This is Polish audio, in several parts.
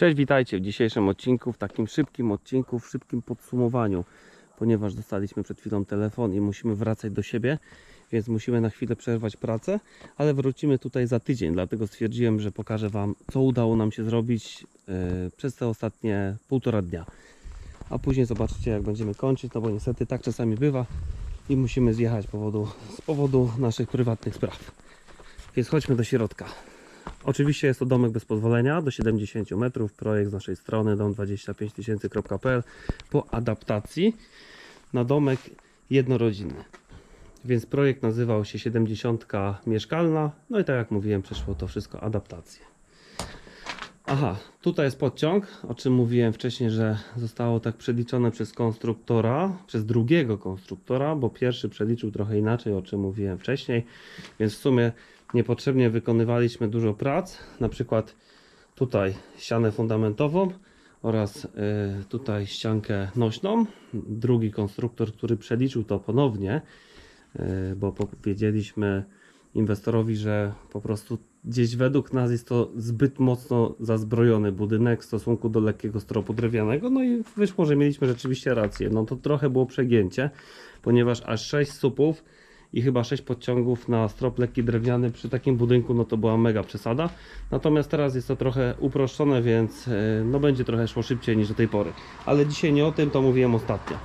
Cześć, witajcie w dzisiejszym odcinku, w takim szybkim odcinku, w szybkim podsumowaniu, ponieważ dostaliśmy przed chwilą telefon i musimy wracać do siebie, więc musimy na chwilę przerwać pracę, ale wrócimy tutaj za tydzień, dlatego stwierdziłem, że pokażę Wam, co udało nam się zrobić e, przez te ostatnie półtora dnia. A później zobaczycie, jak będziemy kończyć, no bo niestety tak czasami bywa i musimy zjechać powodu, z powodu naszych prywatnych spraw. Więc chodźmy do środka. Oczywiście jest to domek bez pozwolenia do 70 metrów. Projekt z naszej strony dom25000.pl po adaptacji na domek jednorodzinny. Więc projekt nazywał się 70 mieszkalna. No i tak jak mówiłem, przeszło to wszystko adaptację. Aha, tutaj jest podciąg, o czym mówiłem wcześniej, że zostało tak przeliczone przez konstruktora, przez drugiego konstruktora, bo pierwszy przeliczył trochę inaczej, o czym mówiłem wcześniej, więc w sumie niepotrzebnie wykonywaliśmy dużo prac, na przykład tutaj ścianę fundamentową oraz y, tutaj ściankę nośną. Drugi konstruktor, który przeliczył to ponownie, y, bo powiedzieliśmy inwestorowi, że po prostu gdzieś według nas jest to zbyt mocno zazbrojony budynek w stosunku do lekkiego stropu drewnianego. No i wyszło, że mieliśmy rzeczywiście rację. No to trochę było przegięcie, ponieważ aż 6 supów i chyba 6 podciągów na strop lekki drewniany przy takim budynku, no to była mega przesada. Natomiast teraz jest to trochę uproszczone, więc yy, no będzie trochę szło szybciej niż do tej pory. Ale dzisiaj nie o tym, to mówiłem ostatnio.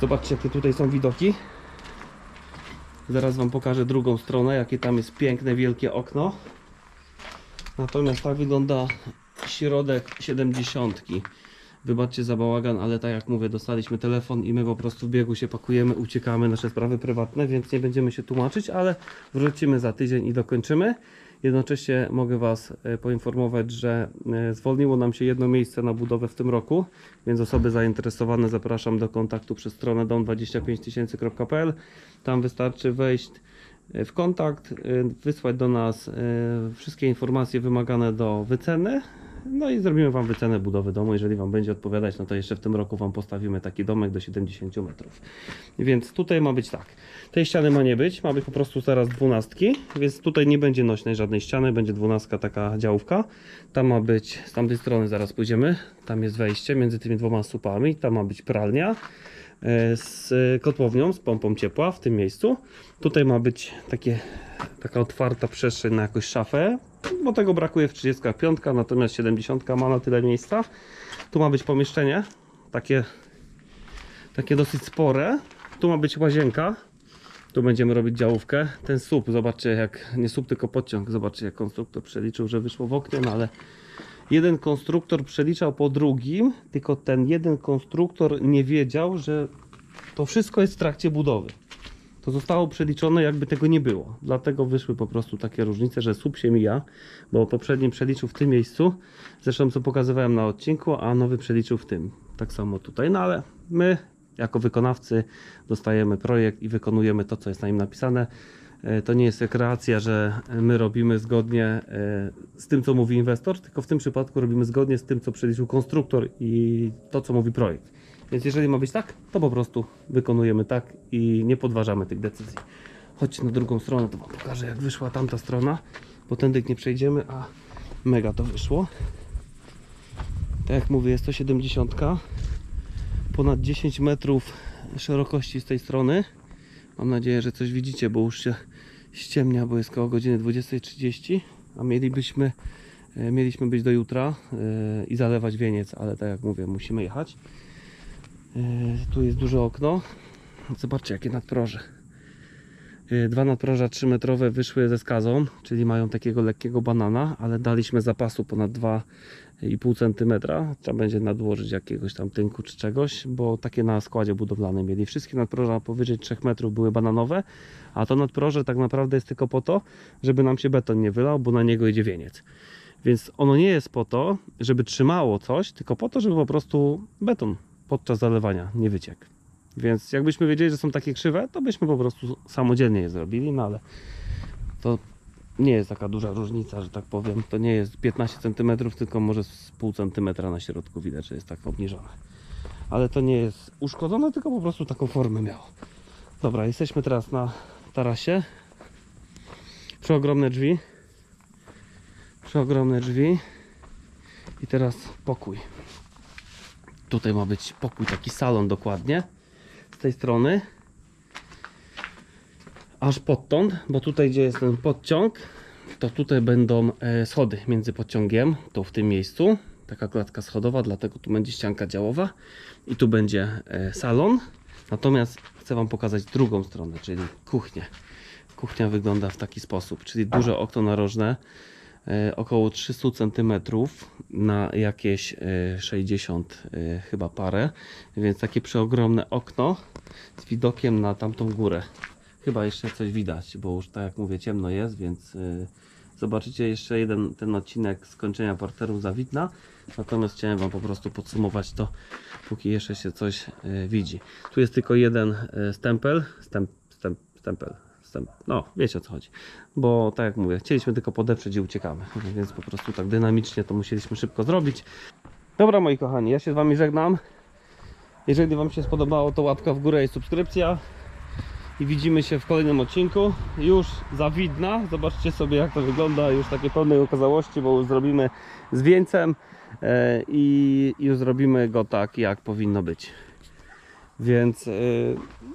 Zobaczcie jakie tutaj są widoki. Zaraz Wam pokażę drugą stronę, jakie tam jest piękne, wielkie okno. Natomiast tak wygląda środek 70. Wybaczcie za bałagan, ale tak jak mówię, dostaliśmy telefon i my po prostu w biegu się pakujemy, uciekamy, nasze sprawy prywatne, więc nie będziemy się tłumaczyć, ale wrócimy za tydzień i dokończymy. Jednocześnie mogę Was e, poinformować, że e, zwolniło nam się jedno miejsce na budowę w tym roku, więc osoby zainteresowane zapraszam do kontaktu przez stronę dom25000.pl. Tam wystarczy wejść e, w kontakt, wysłać do nas wszystkie informacje wymagane do wyceny. No i zrobimy Wam wycenę budowy domu. Jeżeli Wam będzie odpowiadać, no to jeszcze w tym roku Wam postawimy taki domek do 70 metrów. Więc tutaj ma być tak. Tej ściany ma nie być, ma być po prostu teraz dwunastki, więc tutaj nie będzie nośnej żadnej ściany, będzie dwunastka taka działówka. Tam ma być, z tamtej strony zaraz pójdziemy, tam jest wejście między tymi dwoma supami, tam ma być pralnia e, z kotłownią, z pompą ciepła w tym miejscu. Tutaj ma być takie, taka otwarta przestrzeń na jakąś szafę, bo tego brakuje w 35, natomiast 70 ma na tyle miejsca. Tu ma być pomieszczenie, takie, takie dosyć spore. Tu ma być łazienka. Tu będziemy robić działówkę. Ten słup, zobaczcie jak, nie słup tylko podciąg, zobaczcie jak konstruktor przeliczył, że wyszło w oknie, no ale jeden konstruktor przeliczał po drugim, tylko ten jeden konstruktor nie wiedział, że to wszystko jest w trakcie budowy. To zostało przeliczone jakby tego nie było. Dlatego wyszły po prostu takie różnice, że słup się mija, bo poprzedni przeliczył w tym miejscu, zresztą co pokazywałem na odcinku, a nowy przeliczył w tym. Tak samo tutaj, no ale my jako wykonawcy dostajemy projekt i wykonujemy to, co jest na nim napisane. E, To nie jest rekreacja, że my robimy zgodnie e, z tym, co mówi inwestor, tylko w tym przypadku robimy zgodnie z tym, co przeliczył konstruktor i to, co mówi projekt. Więc jeżeli ma być tak, to po prostu wykonujemy tak i nie podważamy tych decyzji. Chodźcie na drugą stronę, to wam pokażę, jak wyszła tamta strona, bo tędy nie przejdziemy, a mega to wyszło. Tak jak mówię, jest to 70 ponad 10 metrów szerokości z tej strony. Mam nadzieję, że coś widzicie, bo już się ściemnia, bo jest koło godziny 20.30, a mielibyśmy, e, mieliśmy być do jutra e, i zalewać wieniec, ale tak jak mówię, musimy jechać. E, Tu jest duże okno. Zobaczcie, jakie nadproże. E, Dwa nadproża 3 metrowe wyszły ze skazą, czyli mają takiego lekkiego banana, ale daliśmy zapasu ponad 2,5 cm. Trzeba będzie nadłożyć jakiegoś tam tynku czy czegoś, bo takie na składzie budowlanym mieli. Wszystkie nadproża powyżej 3 metrów były bananowe, a to nadproże tak naprawdę jest tylko po to, żeby nam się beton nie wylał, bo na niego idzie wieniec. Więc ono nie jest po to, żeby trzymało coś, tylko po to, żeby po prostu beton podczas zalewania nie wyciekł. Więc jakbyśmy wiedzieli, że są takie krzywe, to byśmy po prostu samodzielnie je zrobili, no ale to nie jest taka duża różnica, że tak powiem. To nie jest 15 cm, tylko może z pół centymetra na środku widać, że jest tak obniżone. Ale to nie jest uszkodzone, tylko po prostu taką formę miało. Dobra, jesteśmy teraz na tarasie. Przeogromne drzwi. Przeogromne drzwi. I teraz pokój. Tutaj ma być pokój, taki salon dokładnie. Z tej strony. Aż podtąd, bo tutaj gdzie jest ten podciąg, to tutaj będą e, schody między podciągiem, to w tym miejscu. Taka klatka schodowa, dlatego tu będzie ścianka działowa i tu będzie e, salon. Natomiast chcę Wam pokazać drugą stronę, czyli kuchnię. Kuchnia wygląda w taki sposób, czyli duże okno narożne, około 300 cm na jakieś e, 60 e, chyba parę, więc takie przeogromne okno z widokiem na tamtą górę. Chyba jeszcze coś widać, bo już tak jak mówię ciemno jest, więc zobaczycie jeszcze jeden ten odcinek skończenia parteru zawitna. Natomiast chciałem Wam po prostu podsumować to, póki jeszcze się coś widzi. Tu jest tylko jeden stempel, stemp, stemp, stempel, stemp, no wiecie o co chodzi. Bo tak jak mówię, chcieliśmy tylko podeprzeć i uciekamy, więc po prostu tak dynamicznie to musieliśmy szybko zrobić. Dobra moi kochani, ja się z Wami żegnam. Jeżeli Wam się spodobało, to łapka w górę i subskrypcja i widzimy się w kolejnym odcinku. Już za widna. Zobaczcie sobie jak to wygląda już takiej pełnej okazałości, bo już zrobimy z wieńcem e, i już zrobimy go tak jak powinno być. Więc e,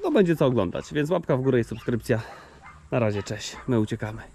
no będzie co oglądać. Więc łapka w górę i subskrypcja. Na razie, cześć. My uciekamy.